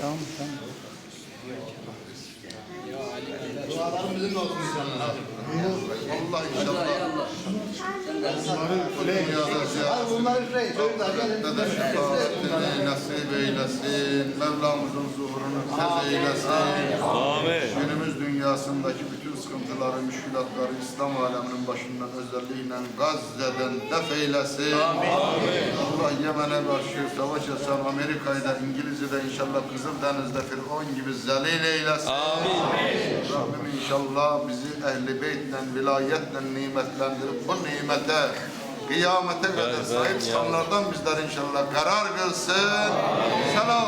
Tamam tamam. Dualarım bizimle olsun inşallah. Allah inşallah. Bunları üfleyin ya da ya. Bunları üfleyin. Çocuklar gelin. Dede şefaatini nasip eylesin. Mevlamızın zuhurunu tez eylesin. Amin. Günümüz dünyasındaki bütün sıkıntıları, müşkülatları İslam aleminin başından özelliğiyle Gazze'den def eylesin. Amin. Allah Yemen'e karşı savaş açan Amerika'yı da İngiliz'i de inşallah Kızıldeniz'de Firavun gibi zelil eylesin. Rabbim inşallah bizi ehli beytle, vilayetle nimetlendirip bu nimete kıyamete kadar sahip sanlardan bizler inşallah karar kılsın. Allah.